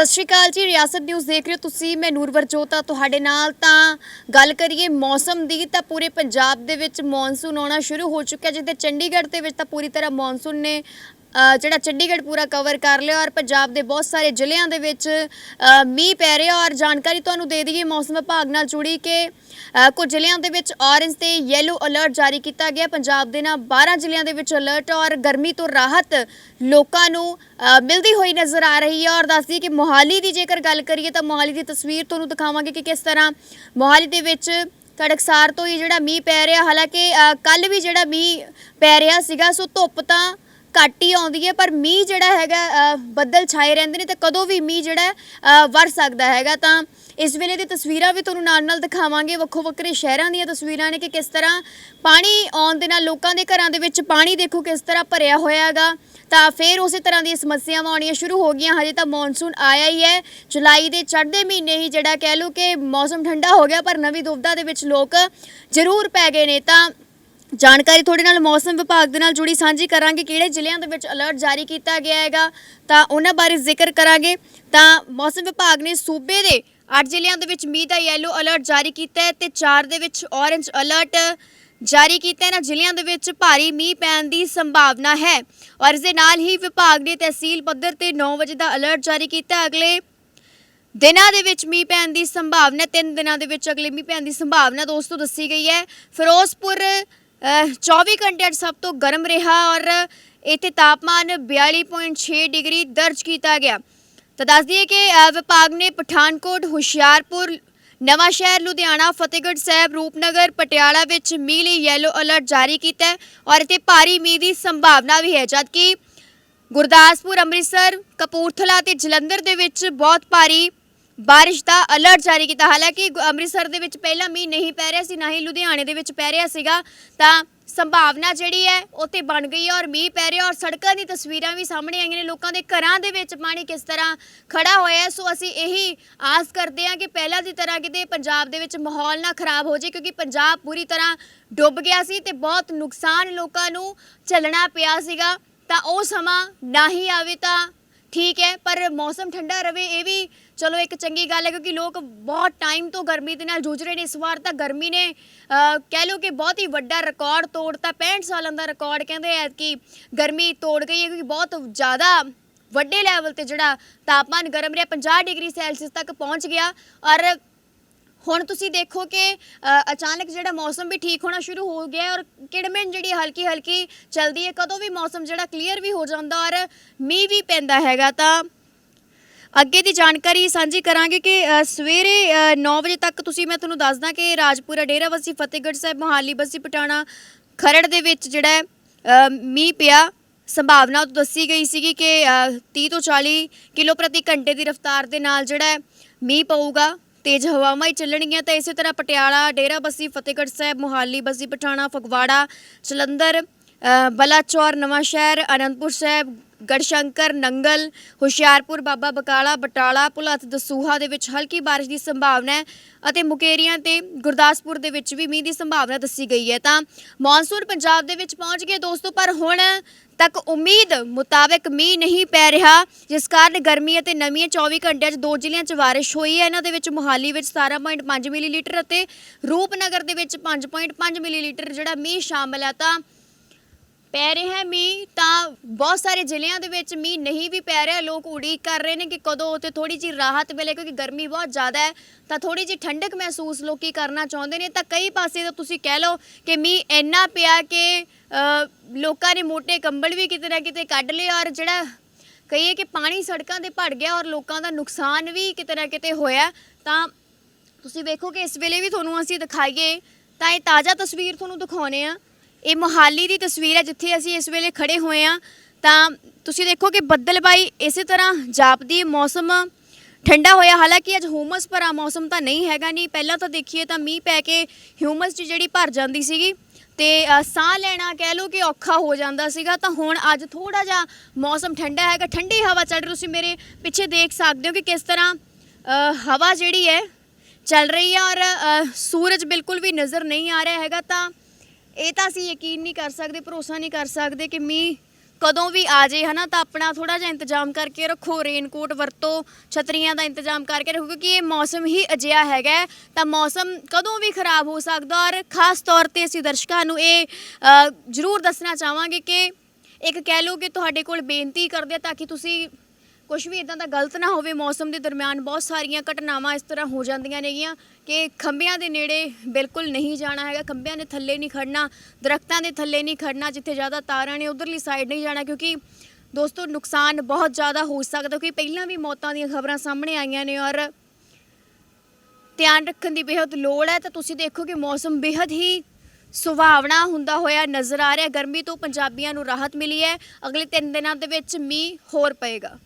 ਸਤਿ ਸ਼੍ਰੀ ਅਕਾਲ ਜੀ, ਰਿਆਸਤ ਨਿਊਜ਼ ਦੇਖ ਰਹੇ ਹੋ ਤੁਸੀਂ, ਮੈਂ ਨੂਰਵਰ ਜੋਤਾ ਤੁਹਾਡੇ ਨਾਲ ਤਾਂ ਗੱਲ ਕਰੀਏ ਮੌਸਮ ਦੀ, ਤਾਂ ਪੂਰੇ ਪੰਜਾਬ ਦੇ ਵਿੱਚ ਮੌਨਸੂਨ ਆਉਣਾ ਸ਼ੁਰੂ ਹੋ ਚੁੱਕਿਆ ਜਿੱਥੇ ਚੰਡੀਗੜ੍ਹ ਦੇ ਵਿੱਚ ਤਾਂ ਪੂਰੀ ਤਰ੍ਹਾਂ ਮੌਨਸੂਨ ਨੇ ਜਿਹੜਾ ਚੰਡੀਗੜ੍ਹ ਪੂਰਾ ਕਵਰ ਕਰ ਲਿਆ ਔਰ ਪੰਜਾਬ ਦੇ ਬਹੁਤ ਸਾਰੇ ਜ਼ਿਲ੍ਹਿਆਂ ਦੇ ਵਿੱਚ ਮੀਂਹ ਪੈ ਰਿਹਾ ਔਰ ਜਾਣਕਾਰੀ ਤੁਹਾਨੂੰ ਦੇ ਦਈਏ ਮੌਸਮ ਵਿਭਾਗ ਨਾਲ ਜੁੜੀ ਕਿ ਕੁਝ ਜ਼ਿਲ੍ਹਿਆਂ ਦੇ ਵਿੱਚ ਔਰੇਂਜ ਤੇ ਯੈਲੋ ਅਲਰਟ ਜਾਰੀ ਕੀਤਾ ਗਿਆ। ਪੰਜਾਬ ਦੇ ਨਾਲ 12 ਜ਼ਿਲ੍ਹਿਆਂ ਦੇ ਵਿੱਚ ਅਲਰਟ ਔਰ ਗਰਮੀ ਤੋਂ ਰਾਹਤ ਲੋਕਾਂ ਨੂੰ ਮਿਲਦੀ ਹੋਈ ਨਜ਼ਰ ਆ ਰਹੀ ਹੈ ਔਰ ਦੱਸਦੀ ਕਿ ਮੋਹਾਲੀ ਦੀ ਜੇਕਰ ਗੱਲ ਕਰੀਏ ਤਾਂ ਮੋਹਾਲੀ ਦੀ ਤਸਵੀਰ ਤੁਹਾਨੂੰ ਦਿਖਾਵਾਂਗੇ ਕਿ ਕਿਸ ਤਰ੍ਹਾਂ ਮੋਹਾਲੀ ਦੇ ਵਿੱਚ ਕੜਕਸਾਰ ਤੋਂ ਹੀ ਜਿਹੜਾ ਮੀਂਹ ਪੈ ਰਿਹਾ। ਹਾਲਾਂਕਿ ਕੱਲ ਵੀ ਜਿਹੜਾ ਮੀਂਹ ਪੈ ਰਿਹਾ ਸੀਗਾ, ਸੋ ਧੁੱਪ ਤਾਂ ਘੱਟ ਹੀ ਆਉਂਦੀ ਹੈ, ਪਰ ਮੀਂਹ ਜਿਹੜਾ ਹੈਗਾ ਬੱਦਲ ਛਾਏ ਰਹਿੰਦੇ ਨੇ ਤੇ ਕਦੋਂ ਵੀ ਮੀਂਹ ਜਿਹੜਾ ਵਰ ਸਕਦਾ ਹੈਗਾ। ਤਾਂ ਇਸ ਵੇਲੇ ਦੀ ਤਸਵੀਰਾਂ ਵੀ ਤੁਹਾਨੂੰ ਨਾਲ ਨਾਲ ਦਿਖਾਵਾਂਗੇ ਵੱਖੋ ਵੱਖਰੇ ਸ਼ਹਿਰਾਂ ਦੀਆਂ ਤਸਵੀਰਾਂ ਨੇ ਕਿ ਕਿਸ ਤਰ੍ਹਾਂ ਪਾਣੀ ਆਉਣ ਦੇ ਨਾਲ ਲੋਕਾਂ ਦੇ ਘਰਾਂ ਦੇ ਵਿੱਚ ਪਾਣੀ ਦੇਖੋ ਕਿਸ ਤਰ੍ਹਾਂ ਭਰਿਆ ਹੋਇਆ ਹੈਗਾ। ਤਾਂ ਫਿਰ ਉਸੇ ਤਰ੍ਹਾਂ ਦੀਆਂ ਸਮੱਸਿਆਵਾਂ ਆਉਣੀਆਂ ਸ਼ੁਰੂ ਹੋ ਗਈਆਂ, ਹਜੇ ਤਾਂ ਮੌਨਸੂਨ ਆਇਆ ਹੀ ਹੈ। ਜੁਲਾਈ ਦੇ ਚੜ੍ਹਦੇ ਮਹੀਨੇ ਹੀ ਜਿਹੜਾ ਕਹਿ ਲਓ ਕਿ ਮੌਸਮ ਠੰਡਾ ਹੋ ਗਿਆ, ਪਰ ਨਵੀਂ ਦੁਬਦਾ ਦੇ ਵਿੱਚ ਲੋਕ ਜ਼ਰੂਰ ਪੈ ਗਏ ਨੇ। ਤਾਂ ਜਾਣਕਾਰੀ ਤੁਹਾਡੇ ਨਾਲ ਮੌਸਮ ਵਿਭਾਗ ਦੇ ਨਾਲ ਜੁੜੀ ਸਾਂਝੀ ਕਰਾਂਗੇ। ਕਿਹੜੇ ਜ਼ਿਲ੍ਹਿਆਂ ਦੇ ਵਿੱਚ ਅਲਰਟ ਜਾਰੀ ਕੀਤਾ ਗਿਆ ਹੈਗਾ, ਤਾਂ ਉਹਨਾਂ ਬਾਰੇ ਜ਼ਿਕਰ ਕਰਾਂਗੇ। ਤਾਂ ਮੌਸਮ ਵਿਭਾਗ ਨੇ ਸੂਬੇ ਦੇ 8 ਜ਼ਿਲ੍ਹਿਆਂ ਦੇ ਵਿੱਚ ਮੀਂਹ ਦਾ ਯੈਲੋ ਅਲਰਟ ਜਾਰੀ ਕੀਤਾ ਹੈ ਤੇ 4 ਦੇ ਵਿੱਚ ਔਰੇਂਜ ਅਲਰਟ ਜਾਰੀ ਕੀਤਾ ਇਹਨਾਂ ਜ਼ਿਲ੍ਹਿਆਂ ਦੇ ਵਿੱਚ ਭਾਰੀ ਮੀਂਹ ਪੈਣ ਦੀ ਸੰਭਾਵਨਾ ਹੈ। ਔਰ ਇਸ ਦੇ ਨਾਲ ਹੀ ਵਿਭਾਗ ਨੇ ਤਹਿਸੀਲ ਪੱਧਰ ਤੇ 9 ਵਜੇ ਦਾ ਅਲਰਟ ਜਾਰੀ ਕੀਤਾ ਅਗਲੇ ਦਿਨਾਂ ਦੇ ਵਿੱਚ ਮੀਂਹ ਪੈਣ ਦੀ ਸੰਭਾਵਨਾ ਤਿੰਨ ਦਿਨਾਂ ਦੇ ਵਿੱਚ ਅਗਲੇ ਮੀਂਹ ਪੈਣ ਦੀ ਸੰਭਾਵਨਾ ਦੋਸਤੋ ਦੱਸੀ ਗਈ ਹੈ। ਫਿਰੋਜ਼ਪੁਰ 24 ਘੰਟੇ ਅੱਜ ਸਭ ਤੋਂ ਗਰਮ ਰਿਹਾ ਔਰ ਇੱਥੇ ਤਾਪਮਾਨ 42.6 ਡਿਗਰੀ ਦਰਜ ਕੀਤਾ ਗਿਆ। ਤਾਂ ਦੱਸ ਦਈਏ ਕਿ ਵਿਭਾਗ ਨੇ ਪਠਾਨਕੋਟ, ਹੁਸ਼ਿਆਰਪੁਰ ਨਵਾਂ ਸ਼ਹਿਰ ਲੁਧਿਆਣਾ, ਫਤਿਹਗੜ੍ਹ ਸਾਹਿਬ, ਰੂਪਨਗਰ, ਪਟਿਆਲਾ ਵਿੱਚ ਮੀਂਹ ਲਈ ਯੈਲੋ ਅਲਰਟ ਜਾਰੀ ਕੀਤਾ ਹੈ ਔਰ ਇੱਥੇ ਭਾਰੀ ਮੀਂਹ ਦੀ ਸੰਭਾਵਨਾ ਵੀ ਹੈ, ਜਦਕਿ ਗੁਰਦਾਸਪੁਰ, ਅੰਮ੍ਰਿਤਸਰ, ਕਪੂਰਥਲਾ ਤੇ ਜਲੰਧਰ ਦੇ ਵਿੱਚ ਬਹੁਤ ਭਾਰੀ ਬਾਰਿਸ਼ ਦਾ ਅਲਰਟ ਜਾਰੀ ਕੀਤਾ। ਹਾਲਾਂਕਿ ਗੁ- ਅੰਮ੍ਰਿਤਸਰ ਦੇ ਵਿੱਚ ਪਹਿਲਾਂ ਮੀਂਹ ਨਹੀਂ ਪੈ ਰਿਹਾ ਸੀ, ਨਾ ਹੀ ਲੁਧਿਆਣੇ ਦੇ ਵਿੱਚ ਪੈ ਰਿਹਾ ਸੀਗਾ। ਤਾਂ ਸੰਭਾਵਨਾ ਜਿਹੜੀ ਹੈ ਉੱਥੇ ਬਣ ਗਈ ਹੈ ਔਰ ਮੀਂਹ ਪੈ ਰਿਹਾ ਔਰ ਸੜਕਾਂ ਦੀ ਤਸਵੀਰਾਂ ਵੀ ਸਾਹਮਣੇ ਆਈਆਂ ਨੇ। ਲੋਕਾਂ ਦੇ ਘਰਾਂ ਦੇ ਵਿੱਚ ਪਾਣੀ ਕਿਸ ਤਰ੍ਹਾਂ ਖੜਾ ਹੋਇਆ ਹੈ, ਸੋ ਅਸੀਂ ਇਹੀ ਆਸ ਕਰਦੇ ਹਾਂ ਕਿ ਪਹਿਲਾਂ ਦੀ ਤਰ੍ਹਾਂ ਕਿਤੇ ਪੰਜਾਬ ਦੇ ਵਿੱਚ ਮਾਹੌਲ ਨਾ ਖਰਾਬ ਹੋ ਜਾਏ ਕਿਉਂਕਿ ਪੰਜਾਬ ਪੂਰੀ ਤਰ੍ਹਾਂ ਡੁੱਬ ਗਿਆ ਸੀ ਤੇ ਬਹੁਤ ਨੁਕਸਾਨ ਲੋਕਾਂ ਨੂੰ ਝੱਲਣਾ ਪਿਆ ਸੀਗਾ। ਤਾਂ ਉਹ ਸਮਾਂ ਨਾ ਹੀ ਆਵੇ ਤਾਂ ਠੀਕ ਹੈ, ਪਰ ਮੌਸਮ ਠੰਡਾ ਰਵੇ ਇਹ ਵੀ ਚਲੋ ਇੱਕ ਚੰਗੀ ਗੱਲ ਹੈ ਕਿਉਂਕਿ ਲੋਕ ਬਹੁਤ ਟਾਈਮ ਤੋਂ ਗਰਮੀ ਦੇ ਨਾਲ ਜੂਝ ਰਹੇ ਨੇ, ਇਸ ਵਾਰ ਤਾਂ ਗਰਮੀ ਨੇ ਕਹਿ ਲਓ ਕਿ ਬਹੁਤ ਹੀ ਵੱਡਾ ਰਿਕਾਰਡ ਤੋੜਤਾ 65 ਸਾਲਾਂ ਦਾ ਰਿਕਾਰਡ ਕਹਿੰਦੇ ਐ ਕਿ ਗਰਮੀ ਤੋੜ ਗਈ ਹੈ ਕਿਉਂਕਿ ਬਹੁਤ ਜ਼ਿਆਦਾ ਵੱਡੇ ਲੈਵਲ ਤੇ ਜਿਹੜਾ ਤਾਪਮਾਨ ਗਰਮ ਰਿਹਾ 50 ਡਿਗਰੀ ਸੈਲਸੀਅਸ ਤੱਕ ਪਹੁੰਚ ਗਿਆ ਔਰ ਹੁਣ ਤੁਸੀਂ ਦੇਖੋ ਕਿ ਅਚਾਨਕ ਜਿਹੜਾ ਮੌਸਮ ਵੀ ਠੀਕ ਹੋਣਾ ਸ਼ੁਰੂ ਹੋ ਗਿਆ ਔਰ ਕਿੜਮਿਣ ਜਿਹੜੀ ਹਲਕੀ ਹਲਕੀ ਚਲਦੀ ਹੈ ਕਦੋਂ ਵੀ ਮੌਸਮ ਜਿਹੜਾ ਕਲੀਅਰ ਵੀ ਹੋ ਜਾਂਦਾ ਔਰ ਮੀਂਹ ਵੀ ਪੈਂਦਾ ਹੈਗਾ ਤਾਂ ਅੱਗੇ ਦੀ ਜਾਣਕਾਰੀ ਸਾਂਝੀ ਕਰਾਂਗੇ ਕਿ ਸਵੇਰੇ 9 ਵਜੇ ਤੱਕ ਤੁਸੀਂ ਮੈਂ ਤੁਹਾਨੂੰ ਦੱਸਦਾ ਕਿ ਰਾਜਪੁਰਾ ਡੇਰਾ ਡੇਰਾਬੱਸੀ ਫਤਿਹਗੜ੍ਹ ਸਾਹਿਬ ਮੋਹਾਲੀ ਬੱਸੀ ਪਟਾਣਾ ਖਰੜ ਦੇ ਵਿੱਚ ਜਿਹੜਾ ਮੀਂਹ ਪਿਆ। ਸੰਭਾਵਨਾ ਉਦੋਂ ਦੱਸੀ ਗਈ ਸੀਗੀ ਕਿ ਅ, 30 ਤੋਂ 40 ਕਿਲੋ ਪ੍ਰਤੀ ਘੰਟੇ ਦੀ ਰਫ਼ਤਾਰ ਦੇ ਨਾਲ ਜਿਹੜਾ ਮੀਂਹ ਪਊਗਾ। ਤੇਜ਼ ਹਵਾਵਾਂ ਹੀ ਚੱਲਣਗੀਆਂ ਤਾਂ ਇਸੇ ਤਰ੍ਹਾਂ ਪਟਿਆਲਾ, ਡੇਰਾ ਬੱਸੀ, ਫਤਿਹਗੜ੍ਹ ਸਾਹਿਬ, ਮੋਹਾਲੀ ਬੱਸੀ, ਪਠਾਣਾ, ਫਗਵਾੜਾ, ਜਲੰਧਰ ਬਲਾਚੌਰ ਨਵਾਂ ਸ਼ਹਿਰ ਅਨੰਦਪੁਰ ਸਾਹਿਬ ਗੜਸ਼ੰਕਰ, ਨੰਗਲ, ਹੁਸ਼ਿਆਰਪੁਰ, ਬਾਬਾ ਬਕਾਲਾ, ਬਟਾਲਾ, ਭੁਲੱਥ, ਦਸੂਹਾ ਦੇ ਵਿੱਚ ਹਲਕੀ ਬਾਰਿਸ਼ ਦੀ ਸੰਭਾਵਨਾ ਹੈ ਅਤੇ ਮੁਕੇਰੀਆਂ ਤੇ ਗੁਰਦਾਸਪੁਰ ਦੇ ਵਿੱਚ ਵੀ ਮੀਂਹ ਦੀ ਸੰਭਾਵਨਾ ਦੱਸੀ ਗਈ ਹੈ। ਤਾਂ ਮੌਨਸੂਨ ਪੰਜਾਬ ਦੇ ਵਿੱਚ ਪਹੁੰਚ ਗਿਆ ਦੋਸਤੋ, ਪਰ ਹੁਣ ਤੱਕ ਉਮੀਦ ਮੁਤਾਬਕ ਮੀਂਹ ਨਹੀਂ ਪੈ ਰਿਹਾ, ਜਿਸ ਕਾਰਨ ਗਰਮੀ ਅਤੇ ਨਮੀ 24 ਘੰਟਿਆਂ 'ਚ ਦੋ ਜ਼ਿਲ੍ਹਿਆਂ 'ਚ ਬਾਰਿਸ਼ ਹੋਈ ਹੈ। ਇਹਨਾਂ ਦੇ ਵਿੱਚ ਮੁਹਾਲੀ ਵਿੱਚ 17.5 ਮਿਲੀਲੀਟਰ ਅਤੇ ਰੂਪਨਗਰ ਦੇ ਵਿੱਚ 5.5 ਮਿਲੀਲੀਟਰ ਜਿਹੜਾ ਮੀਂਹ ਸ਼ਾਮਲ ਹੈ। ਤਾਂ ਪੈ ਰਿਹਾ ਹੈ ਮੀਂਹ, ਤਾਂ ਬਹੁਤ ਸਾਰੇ ਜ਼ਿਲ੍ਹਿਆਂ ਦੇ ਵਿੱਚ ਮੀਂਹ ਨਹੀਂ ਵੀ ਪੈ ਰਿਹਾ। ਲੋਕ ਉਡੀਕ ਕਰ ਰਹੇ ਨੇ ਕਿ ਕਦੋਂ ਉੱਥੇ ਥੋੜੀ ਜਿਹੀ ਰਾਹਤ ਮਿਲੇ, ਕਿਉਂਕਿ ਗਰਮੀ ਬਹੁਤ ਜ਼ਿਆਦਾ ਹੈ। ਤਾਂ ਥੋੜੀ ਜਿਹੀ ਠੰਡਕ ਮਹਿਸੂਸ ਲੋਕੀ ਕਰਨਾ ਚਾਹੁੰਦੇ ਨੇ। ਤਾਂ ਕਈ ਪਾਸੇ ਤਾਂ ਤੁਸੀਂ ਕਹਿ ਲਓ ਕਿ ਮੀਂਹ ਇੰਨਾ ਪਿਆ ਕਿ ਲੋਕਾਂ ਨੇ ਮੋਟੇ ਕੰਬਲ ਵੀ ਕਿਤੇ ਨਾ ਕਿਤੇ ਕੱਢ ਲਏ ਔਰ ਜਿਹੜਾ ਕਹੀਏ ਕਿ ਪਾਣੀ ਸੜਕਾਂ ਤੇ ਭੜ ਗਿਆ ਔਰ ਲੋਕਾਂ ਦਾ ਨੁਕਸਾਨ ਵੀ ਕਿਤੇ ਨਾ ਕਿਤੇ ਹੋਇਆ। ਤਾਂ ਤੁਸੀਂ ਵੇਖੋ ਕਿ ਇਸ ਵੇਲੇ ਵੀ ਤੁਹਾਨੂੰ ਅਸੀਂ ਦਿਖਾਈਏ। ਤਾਂ ਇਹ ਤਾਜ਼ਾ ਤਸਵੀਰ ਤੁਹਾਨੂੰ ਦਿਖਾਉਨੇ ਆ। ਇਹ ਮੋਹਾਲੀ ਦੀ ਤਸਵੀਰ ਹੈ ਜਿੱਥੇ ਅਸੀਂ ਇਸ ਵੇਲੇ ਖੜੇ ਹੋਏ ਆ ਤਾਂ ਤੁਸੀਂ ਦੇਖੋ ਕਿ ਬੱਦਲਬਾਈ ਇਸੇ ਤਰ੍ਹਾਂ ਜਾਪਦੀ ਮੌਸਮ ਠੰਡਾ ਹੋਇਆ। ਹਾਲਾਂਕਿ ਅੱਜ ਹਿਊਮਸ ਭਰਾ ਮੌਸਮ ਤਾਂ ਨਹੀਂ ਹੈਗਾ ਨਹੀਂ ਪਹਿਲਾਂ ਤਾਂ ਦੇਖੀਏ ਤਾਂ ਮੀਂਹ ਪੈ ਕੇ ਹਿਊਮਸ ਚ ਜਿਹੜੀ ਭਰ ਜਾਂਦੀ ਸੀਗੀ ਤੇ ਸਾਹ ਲੈਣਾ ਕਹਿ ਲਓ ਕਿ ਔਖਾ ਹੋ ਜਾਂਦਾ ਸੀਗਾ। ਤਾਂ ਹੁਣ ਅੱਜ ਥੋੜਾ ਜਿਹਾ ਮੌਸਮ ਠੰਡਾ ਹੈਗਾ। ਠੰਡੀ ਹਵਾ ਚੱਲ ਰਹੀ। ਤੁਸੀਂ ਮੇਰੇ ਪਿੱਛੇ ਦੇਖ ਸਕਦੇ ਹੋ ਕਿ ਕਿਸ ਤਰ੍ਹਾਂ ਹਵਾ ਜਿਹੜੀ ਹੈ ਚੱਲ ਰਹੀ ਹੈ। ਔਰ ਸੂਰਜ ਬਿਲਕੁਲ ਵੀ ਨਜ਼ਰ ਨਹੀਂ ਆ ਰਿਹਾ ਹੈਗਾ। ਤਾਂ ਇਹ ਤਾਂ ਅਸੀਂ ਯਕੀਨ ਨਹੀਂ ਕਰ ਸਕਦੇ ਭਰੋਸਾ ਨਹੀਂ ਕਰ ਸਕਦੇ ਕਿ ਮੀਂਹ ਕਦੋਂ ਵੀ ਆ ਜੇ ਹਨਾ? ਤਾਂ ਆਪਣਾ ਥੋੜਾ ਜਿਹਾ ਇੰਤਜ਼ਾਮ ਕਰਕੇ ਰੱਖੋ ਰੇਨਕੋਟ ਵਰਤੋ ਛਤਰੀਆਂ ਦਾ ਇੰਤਜ਼ਾਮ ਕਰਕੇ ਰੱਖੋ ਕਿਉਂਕਿ ਇਹ ਮੌਸਮ ਹੀ ਅਜਿਹਾ ਹੈਗਾ ਹੈ, ਤਾਂ ਮੌਸਮ ਕਦੋਂ ਵੀ ਖਰਾਬ ਹੋ ਸਕਦਾ ਔਰ ਖਾਸ ਤੌਰ ਤੇ ਅਸੀਂ ਦਰਸ਼ਕਾਂ ਨੂੰ ਇਹ ਅ, ਜ਼ਰੂਰ ਦੱਸਣਾ ਚਾਹਾਂਗੇ ਕਿ ਇੱਕ ਕਹਿ ਲਓ ਕਿ ਤੁਹਾਡੇ ਕੋਲ ਬੇਨਤੀ ਕਰਦੇ ਆ ਤਾਂ ਕਿ ਤੁਸੀਂ ਕੁਝ ਵੀ ਇਦਾਂ ਦਾ ਗਲਤ ਨਾ ਹੋਵੇ, ਮੌਸਮ ਦੇ ਦਰਮਿਆਨ ਬਹੁਤ ਸਾਰੀਆਂ ਘਟਨਾਵਾਂ ਇਸ ਤਰ੍ਹਾਂ ਹੋ ਜਾਂਦੀਆਂ ਨੇਗੀਆਂ ਕਿ ਖੰਭਿਆਂ ਦੇ ਨੇੜੇ ਬਿਲਕੁਲ ਨਹੀਂ ਜਾਣਾ ਹੈਗਾ, ਖੰਭਿਆਂ ਦੇ ਥੱਲੇ ਨਹੀਂ ਖੜਨਾ ਦਰਖਤਾਂ ਦੇ ਥੱਲੇ ਨਹੀਂ ਖੜਨਾ ਜਿੱਥੇ ਜ਼ਿਆਦਾ ਤਾਰਾਂ ਨੇ ਉਧਰਲੀ ਸਾਈਡ ਨਹੀਂ ਜਾਣਾ, ਕਿਉਂਕਿ ਦੋਸਤੋ ਨੁਕਸਾਨ ਬਹੁਤ ਜ਼ਿਆਦਾ ਹੋ ਸਕਦਾ, ਕਿਉਂਕਿ ਪਹਿਲਾਂ ਵੀ ਮੌਤਾਂ ਦੀਆਂ ਖਬਰਾਂ ਸਾਹਮਣੇ ਆਈਆਂ ਨੇ ਔਰ ਧਿਆਨ ਰੱਖਣ ਦੀ ਬੇਹੱਦ ਲੋੜ ਹੈ, ਤਾਂ ਤੁਸੀਂ ਦੇਖੋ ਕਿ ਮੌਸਮ ਬੇਹੱਦ ਹੀ ਸੁਹਾਵਣਾ ਹੁੰਦਾ ਹੋਇਆ ਨਜ਼ਰ ਆ ਰਿਹਾ, ਗਰਮੀ ਤੋਂ ਪੰਜਾਬੀਆਂ ਨੂੰ ਰਾਹਤ ਮਿਲੀ ਹੈ, ਅਗਲੇ 3 ਦਿਨਾਂ ਦੇ ਵਿੱਚ ਮੀਂਹ ਹੋਰ ਪਏਗਾ।